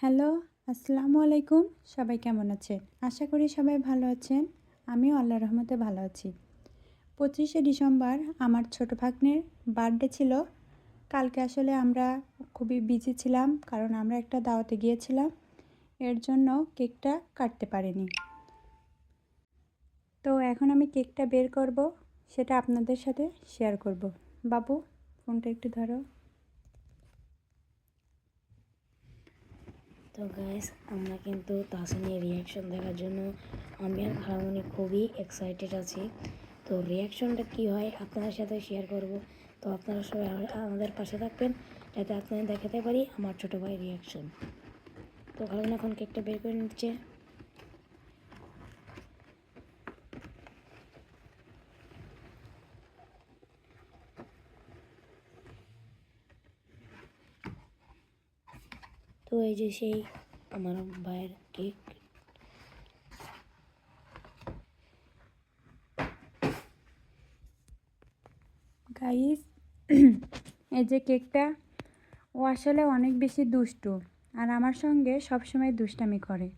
Hello, আসসালামু আলাইকুম। সবাই কেমন আছেন? আশা করি সবাই ভালো আছেন। আমিও আল্লাহ রহমতে ভালো আছি। পঁচিশে ডিসেম্বর আমার ছোট ভাগ্নের বার্থডে ছিল। কালকে আসলে আমরা খুবই বিজি ছিলাম, কারণ আমরা একটা দাওয়াতে গিয়েছিলাম। এর জন্য কেকটা কাটতে পারিনি। তো এখন আমি কেকটা বের করব, সেটা আপনাদের সাথে শেয়ার করব। বাবু, ফোনটা একটু ধরো। তো গাইস আমরা কিন্তু তাহসানের রিয়াকশন দেখার জন্য আমি আর খালামণি খুবই এক্সাইটেড আছি। তো রিয়াকশনটা কি হয় আপনাদের সাথে শেয়ার করব। তো আপনারা সবাই আমাদের পাশে থাকবেন যাতে আপনারা দেখাতে পারি আমার ছোটো ভাই রিয়াকশন তো খালামণি এখন কেকটা বের করে নিচ্ছে। তো এই যে সেই আমার ভাইয়ের কেক। গাইস এই যে কেকটা, ও আসলে অনেক বেশি দুষ্টু আর আমার সঙ্গে সবসময় দুষ্টামি করে।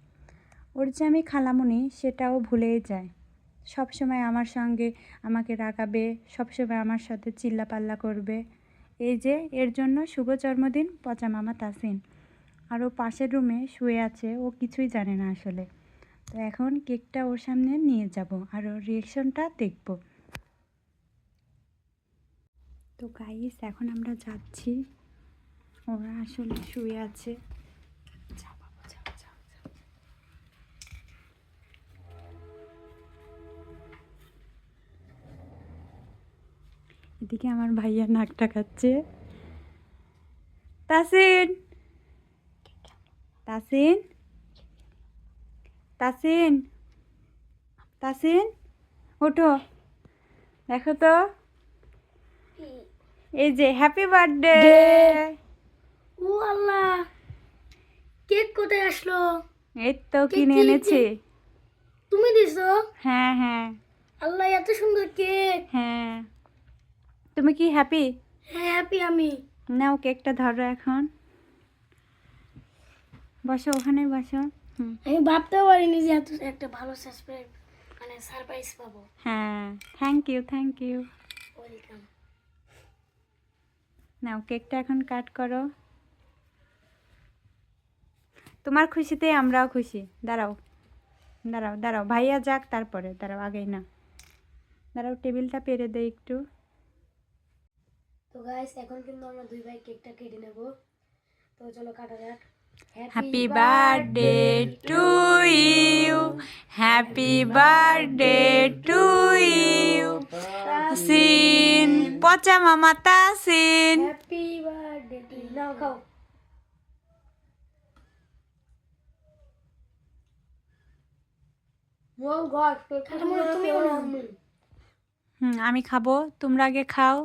ওর যে আমি খালামুনি, সেটাও ভুলেই যায়। সবসময় আমার সঙ্গে আমাকে রাগাবে, সবসময় আমার সাথে চিল্লাপাল্লা করবে। এই যে এর জন্য শুভ জন্মদিন, পচা মামা তাসিন। আর ও পাশের রুমে শুয়ে আছে, ও কিছুই জানে না আসলে। তো এখন কেকটা ওর সামনে নিয়ে যাব আর ওর রিয়েকশনটা দেখব। তো গাইস এখন আমরা যাচ্ছি। ওরা আসলে শুয়ে আছে। এদিকে আমার ভাইয়া নাকটা খাচ্ছে তাসিন! তাসিন? তাসিন? তাসিন? ওঠো। দেখো তো। এই যে হ্যাপি বার্থডে ও আল্লাহ! কেক কোথায় আসলো? এই তো কিনে এনেছি। তুমি দিছো? হ্যাঁ হ্যাঁ। আল্লাহ এত সুন্দর কেক! হ্যাঁ। তুমি কি হ্যাপি হ্যাঁ হ্যাপি আমি। নাও কেকটা ধরো এখন। বসো ওখানে বসো। আমি ভাবতেও পারিনি যে এত একটা ভালো সারপ্রাইজ মানে সারপ্রাইজ পাবো। হ্যাঁ thank you thank you welcome নাও কেকটা এখন কাট করো। তোমার খুশিতে আমরাও খুশি। দাঁড়াও। দাঁড়াও দাঁড়াও। ভাইয়া যাক তারপরে। দাঁড়াও আগেই না দাঁড়াও টেবিলটা পেরে দেই একটু। তো গাইস এখন কিন্তু আমরা দুই ভাই কেকটা কেটে নেব। তো চলো কাটা যাক happy birthday to you happy birthday to you scene পচা মামা তাসিন হ্যাপি বার্থডে টু নাও খাও ও গড তুমি হুম আমি খাব। তোমরা আগে খাও।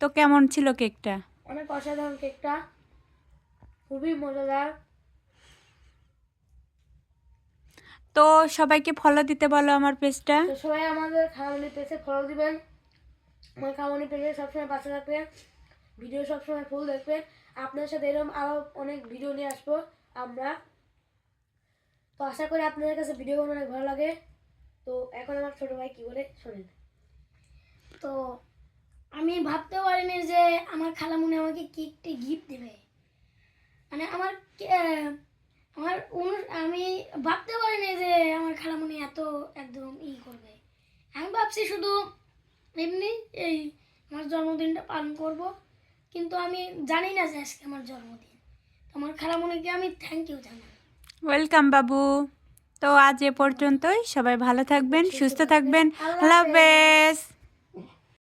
তো কেমন ছিল কেকটা? অনেক অসাধারণ কেকটা। খুবই মজাদার। তো সবাইকে ফলো দিতে বলো আমার পেজটা সবাই আমাদের খাওয়ানি পেজে ফলো দিবেন। আমার খাওয়ানি পেজে সবসময় পাশে থাকবেন ভিডিও সবসময় ফুল দেখবেন আপনার সাথে এরকম আরও অনেক ভিডিও নিয়ে আসব আমরা। তো আশা করি আপনাদের কাছে ভিডিওগুলো অনেক ভালো লাগে। তো এখন আমার ছোটো ভাই কী বলে? শোনেন। তো আমি ভাবতেও পারিনি যে আমার খালামুনি আমাকে কেকটি গিফট দেবে। মানে আমার আমার আমি ভাবতে পারি পারিনি যে আমার খালামুনি এত একদম ই করবে। আমি ভাবছি শুধু এমনি এই আমার জন্মদিনটা পালন করব কিন্তু আমি জানি না যে আজকে আমার জন্মদিন। আমার খালামুনিকে আমি থ্যাংক ইউ জানাই ওয়েলকাম বাবু। তো আজ এ পর্যন্তই। সবাই ভালো থাকবেন সুস্থ থাকবেন। আল্লাহ হাফেজ।